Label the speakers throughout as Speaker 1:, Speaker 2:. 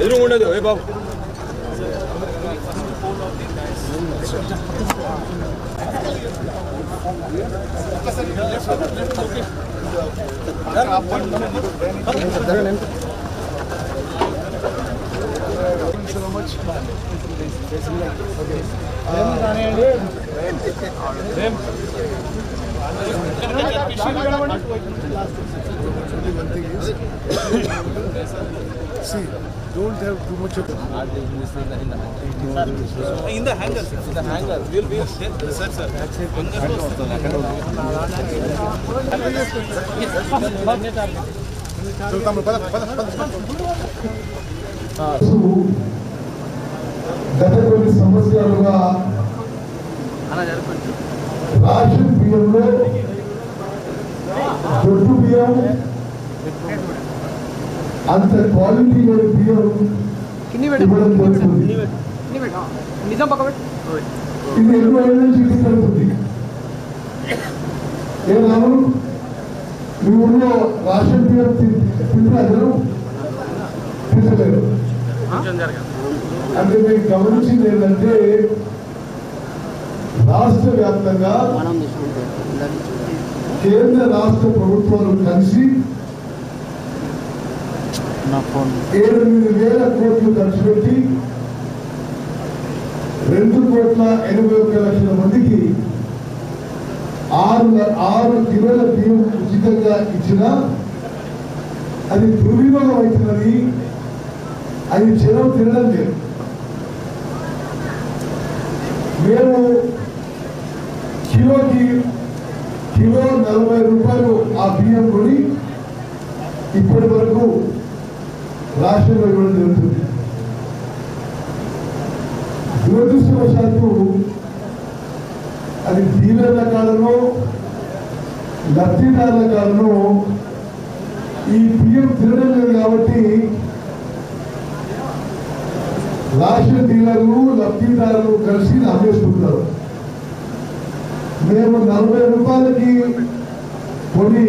Speaker 1: ఎదురుగా ఉండదు. ఏ బాబు. much. Okay.
Speaker 2: Uh, one thing is, see, don't have too much of it.
Speaker 1: In the hangar, sir. In the hangar. We'll be there, sir. sir.
Speaker 2: Hangar. Yes, sir. Yes, sir.
Speaker 3: గత కొన్ని సంవత్సరాలుగా ration బియ్యంలో దొడ్డు బియ్యం అంత quality లేని బియ్యం ఇవ్వడం జరుగుతుంది. ఇది ఏళ్ళ నుంచి ఇది జరుగుతుంది ఏ రాము మీ ఊళ్ళో రాషన్ బియ్యం తింటలేరు అంటే మీరు గమనించింది ఏంటంటే రాష్ట్ర వ్యాప్తంగా కేంద్ర రాష్ట్ర ప్రభుత్వాలు కలిసి ఏడెనిమిది వేల కోట్లు ఖర్చు పెట్టి రెండు కోట్ల ఎనభై ఒక్క లక్షల మందికి ఆరు ఆరు కిలోల బియ్యం ఉచితంగా ఇచ్చిన అది దుర్వినియోగం అవుతున్నది అది జనం తినడం లేదు. మేము కిలోకి కిలో నలభై రూపాయలు ఆ బియ్యం కొని ఇప్పటి వరకు రాష్ట్రంలో ఇవ్వడం జరుగుతుంది. దురదృష్టవశాత్తు అది డీలర్ల కాలంలో లబ్ధిదారుల కాలంలో ఈ బియ్యం తినడం లేదు కాబట్టి రాషన్ డీలర్లు లబ్ధిదారులు కలిసి అమ్మేసుకుంటారు మేము నలభై రూపాయలకి కొని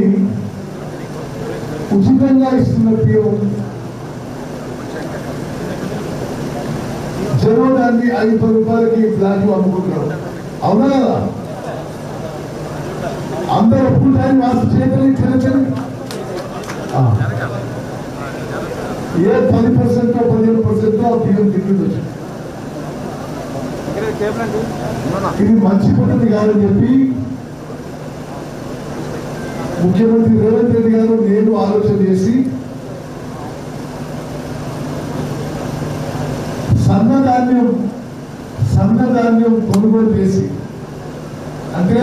Speaker 3: ఉచితంగా ఇస్తున్న బియ్యం జనం దాన్ని ఐదు రూపాయలకి ఫ్లాట్ అమ్ముకుంటున్నారు. అవునా కదా? అందరూ ఫుల్ టైం మాస్టర్ చేయగలి చిన్న ఏ పది పర్సెంట్ పదిహేను పర్సెంట్ ఆ బియ్యం తింటుంది ఇది మంచి పద్ధతి కాదని చెప్పి ముఖ్యమంత్రి రేవంత్ రెడ్డి గారు నేను ఆలోచన చేసి సన్నధాన్యం సన్నధాన్యం కొనుగోలు చేసి అంటే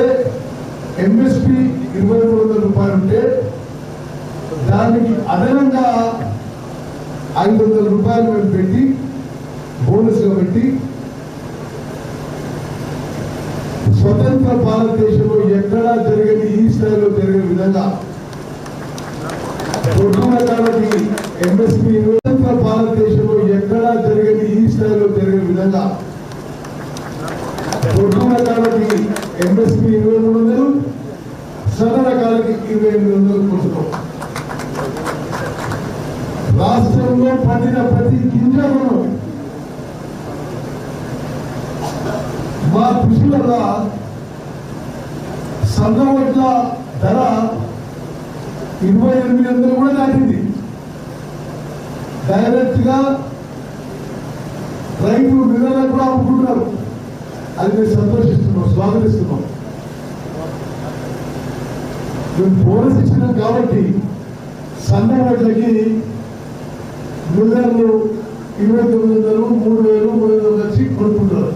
Speaker 3: ఎంఎస్పి ఇరవై మూడు వందల రూపాయలు ఉంటే దానికి అదనంగా ఐదు వందల రూపాయలు మేము పెట్టి బోనస్గా పెట్టి స్వతంత్ర భారతదేశంలో ఎక్కడా జరగని ఈ స్థాయిలో జరిగే విధంగా పొద్దున రకాలకి స్వతంత్ర భారతదేశంలో ఎక్కడా జరగని ఈ స్థాయిలో జరిగే విధంగా పొద్దున ఎంఎస్పీ ఇరవై మూడు వందలు సదన కాలకి ఇరవై ఎనిమిది వందలు కొట్టుకో రాష్ట్రంలో పండిన ప్రతి గింజలను మా కృషి వల్ల సన్న ధర ఇరవై ఎనిమిది వందలు కూడా దాటింది. డైరెక్ట్గా రైతులు రైతు కూడా అమ్ముకుంటున్నారు అది మేము సంతోషిస్తున్నాం స్వాగతిస్తున్నాం. మేము బోనస్ ఇచ్చినాం కాబట్టి సన్న వడ్లకి మిల్లర్లు ఇరవై తొమ్మిది వందలు మూడు వేలు మూడు వందలు వచ్చి కొనుక్కుంటారు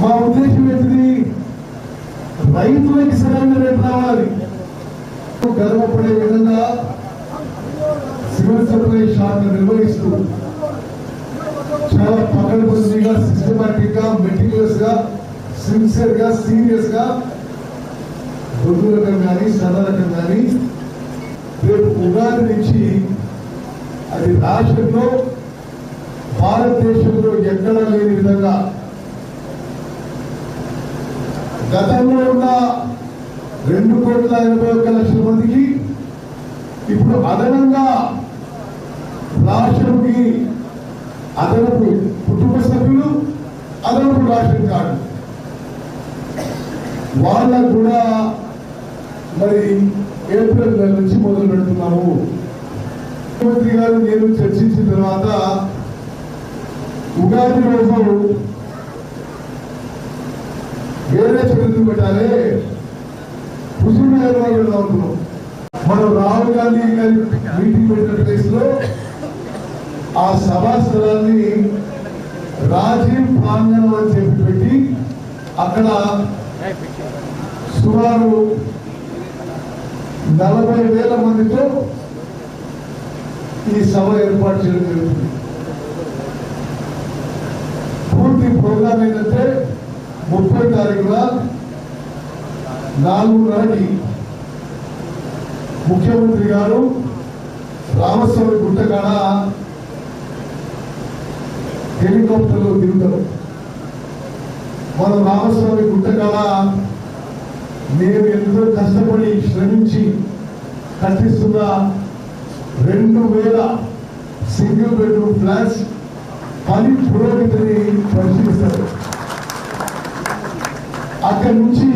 Speaker 3: మా ఉద్దేశం ఏంటిది? రైతులకి సరైన రేటు రావాలి. గర్వపడే విధంగా సివిల్ సప్లై షాప్ నిర్వహిస్తూ చాలా పకడ్బందీగా సిస్టమేటిక్గా మెటీరియల్స్గా సిన్సియర్గా సీరియస్గా దొడ్డు రకం కానీ సన్న రకం కానీ రేపు ఉగాది నుంచి అది రాష్ట్రంలో భారతదేశంలో ఎక్కడా లేని విధంగా గతంలో ఉన్న రెండు కోట్ల ఎనభై ఒక్క లక్షల మందికి ఇప్పుడు అదనంగా రాష్ట్రంకి అదనపు కుటుంబ సభ్యులు అదనపు రేషన్ కార్డు. వాళ్ళకు కూడా మరి ఏప్రిల్ నెల నుంచి మొదలు పెడుతున్నాము. ముఖ్యమంత్రి గారు నేను చర్చించిన తర్వాత ఉగాది రోజు వేరే చదువు పెట్టాలి. హుజూర్ నగర్ వాళ్ళు వెళ్దాం మనం రాహుల్ గాంధీ గారి మీటింగ్ పెట్టిన ప్లేస్లో ఆ సభా స్థలాన్ని రాజీవ్ ప్రాంగణం అని చెప్పి పెట్టి అక్కడ సుమారు నలభై వేల మందితో ఈ సభ ఏర్పాటు చేయడం జరుగుతుంది. పూర్తి ప్రోగ్రాం ఏంటంటే ముప్పై తారీఖున నాలుగున్నరకి ముఖ్యమంత్రి గారు రామస్వామి గుట్టకాడ హెలికాప్టర్లో దిగుతారు. మన రామస్వామి గుట్టకాడ మేము ఎంతో కష్టపడి శ్రమించి కట్టిస్తున్న రెండు వేల సింగిల్ బెడ్రూమ్ ఫ్లాట్స్ పని పురోగతిని పరిశీలిస్తారు. అక్కడి నుంచి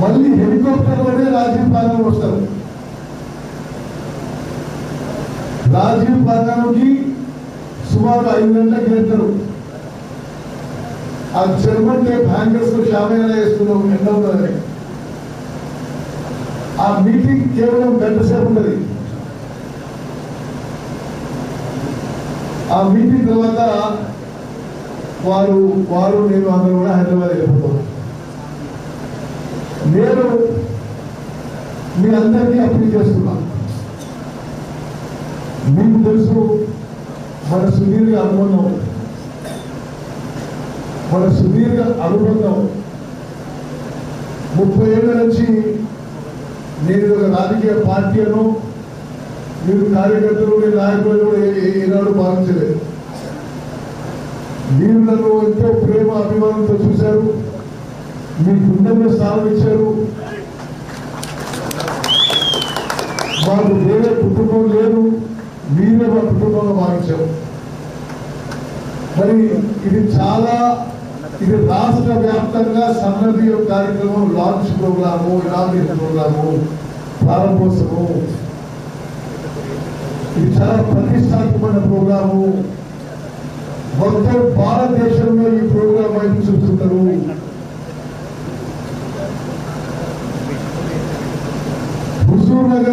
Speaker 3: మళ్ళీ హెలికాప్టర్లోనే రాజీవ్ ప్రాంగణం వస్తారు రాజీవ్ ప్రాంగణంకి సుమారు ఐదు గంటలకు వెళ్తారు ఆ జర్మన్ టైప్ హ్యాంగర్స్తో షామేనా వేస్తున్నాం ఎండ ఉన్నదని ఆ మీటింగ్ కేవలం గంట సేపు ఉన్నది ఆ మీటింగ్ తర్వాత వారు వారు నేను అందరూ కూడా హైదరాబాద్ వెళ్ళిపోతాం నేను మీ అందరినీ అప్పీల్ చేస్తున్నా. మీకు తెలుసు మన సుదీర్ఘ అనుబంధం. మన సుదీర్ఘ అనుబంధం. ముప్పై ఏళ్ళ నుంచి నేను ఒక రాజకీయ పార్టీ అను మీరు కార్యకర్తలు నేను నాయకులు కూడా ఏ- భావించలేదు. మీరు నన్ను ఎంతో ప్రేమ అభిమానంతో చూశారు. మీ గుండెల్లో స్థానం ఇచ్చారు వాళ్ళు వేరే కుటుంబం లేదు. మీరే మా కుటుంబంలో భావించారు. మరి ఇది చాలా ఇది రాష్ట్ర వ్యాప్తంగా సన్నద్ధి కార్యక్రమం లాంచ్ ప్రోగ్రాము ఇనాగ్రేషన్ ప్రోగ్రాము ప్రారంభోత్సవం. ఇది చాలా ప్రతిష్టాత్మకమైన ప్రోగ్రాము మొత్తం భారతదేశంలో ఈ మహబూబ్ నగర్